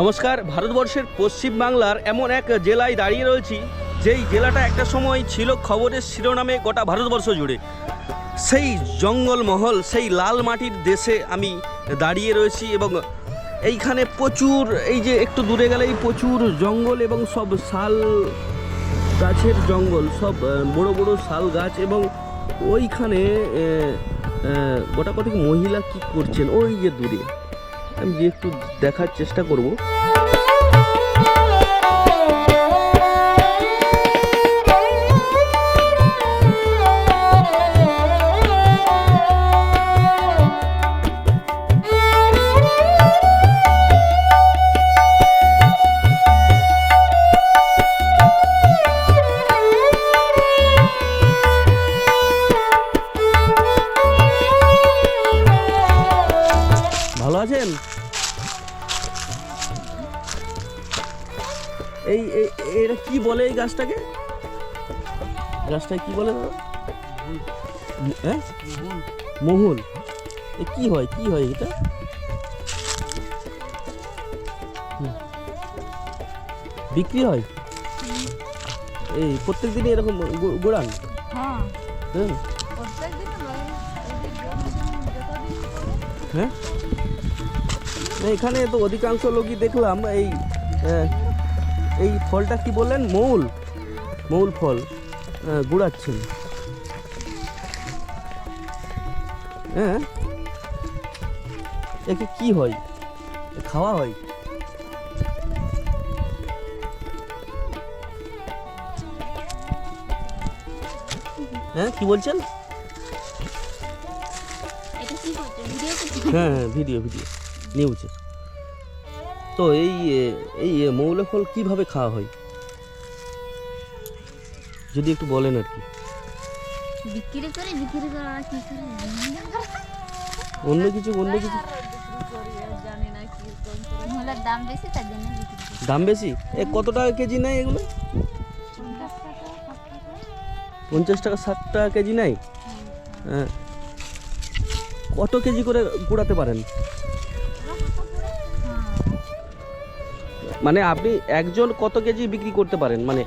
নমস্কার, ভারতবর্ষের পশ্চিম বাংলার এমন এক জেলায় দাঁড়িয়ে রয়েছি, যেই জেলাটা একটা সময় ছিল খবরের শিরোনামে গোটা ভারতবর্ষ জুড়ে। সেই জঙ্গলমহল, সেই লাল মাটির দেশে আমি দাঁড়িয়ে রয়েছি এবং এইখানে প্রচুর, এই যে একটু দূরে গেলেই প্রচুর জঙ্গল এবং সব শাল গাছের জঙ্গল, সব বড় বড় শাল গাছ এবং ওইখানে গোটা কতক মহিলা কি করছেন? ওই যে দূরে। আমি যে একটু দেখার চেষ্টা করব। আছেন এই এটা কি বলে এই গাছটাকে? গাছটা কি বলে দাদা? হ্যাঁ? মহুল। এ কি হয় কি হয় এটা? বিক্রি হয়? এই প্রত্যেক দিনই এরকম গোড়ান হ্যাঁ। হ্যাঁ? এখানে তো অধিকাংশ লোকই দেখলাম এই এই ফলটা কি বললেন? মৌল। মৌল ফল গুড়াচ্ছেন। হ্যাঁ একে কি হয়? খাওয়া হয়। হ্যাঁ কি বলছেন? হ্যাঁ হ্যাঁ ভিডিও ভিডিও। নিউজে তো এই এই এ, মৌলা ফল কীভাবে খাওয়া হয়? যদি একটু বলেন আর কি। বিক্রি করে বিক্রি করে কি করে অন্য কিছু অন্য কিছু? দাম বেশি তার জন্য দাম বেশি? এ কত টাকা কেজি নেয় এগুলো? পঞ্চাশ টাকা ষাট টাকা। কেজি নেয়? হ্যাঁ। কত কেজি করে গুড়াতে পারেন? মানে আপনি একজন কত কেজি বিক্রি করতে পারেন? মানে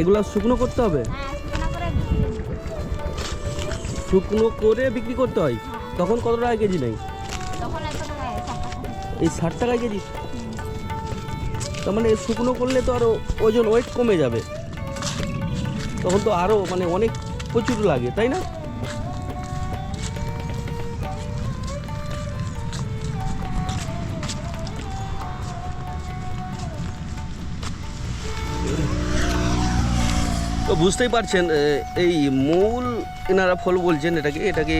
এগুলো শুকনো করতে হবে। শুকনো হ্যাঁ শুকনো করে বিক্রি করতে করতে হয়। তখন কত টাকা কেজি টাকা এই ষাট টাকা কেজি? তার মানে শুকনো করলে তো আরও ওজন ওয়েট কমে যাবে। তখন তো আরও মানে অনেক প্রচুর লাগে তাই না? তো বুঝতেই পারছেন এই মূল এনারা ফল বলছেন এটাকে এটাকে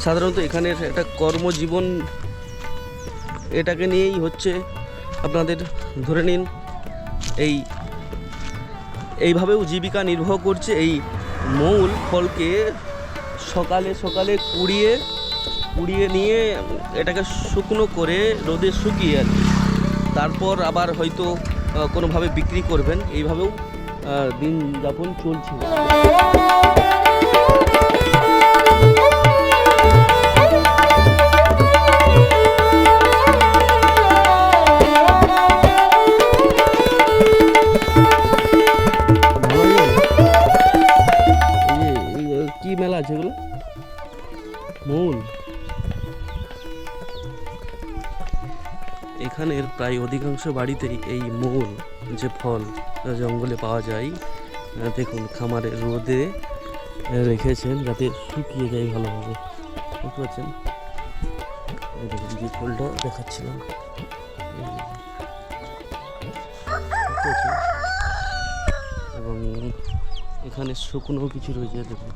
সাধারণত এখানের একটা কর্মজীবন এটাকে নিয়েই হচ্ছে আপনাদের ধরে নিন, এই, এইভাবেও জীবিকা নির্বাহ করছে এই মৌল ফলকে সকালে সকালে কুড়িয়ে কুড়িয়ে নিয়ে এটাকে শুকনো করে রোদে শুকিয়ে আর তারপর আবার হয়তো কোনোভাবে বিক্রি করবেন, এইভাবেও দিন যাপন চলছে। কি মেলা আছে এগুলো? মূল। এখানের প্রায় অধিকাংশ বাড়িতেই এই মূল। যে ফল জঙ্গলে পাওয়া যায় দেখুন খামারে রোদে রেখেছেন যাতে শুকিয়ে যায় ভালোভাবে। বুঝতে পারছেন দেখুন, যে ফলটা দেখাচ্ছিলাম? এবং এখানে শুকনো কিছু রয়েছে, দেখুন।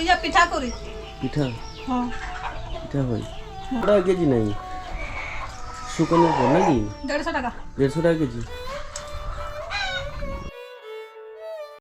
ইয়া পিঠা করি পিঠা? হ্যাঁ। পিঠা হয়? টাকা কেজি নাই? শুকনো নাকি? দেড়শো টাকা। দেড়শো টাকা কেজি?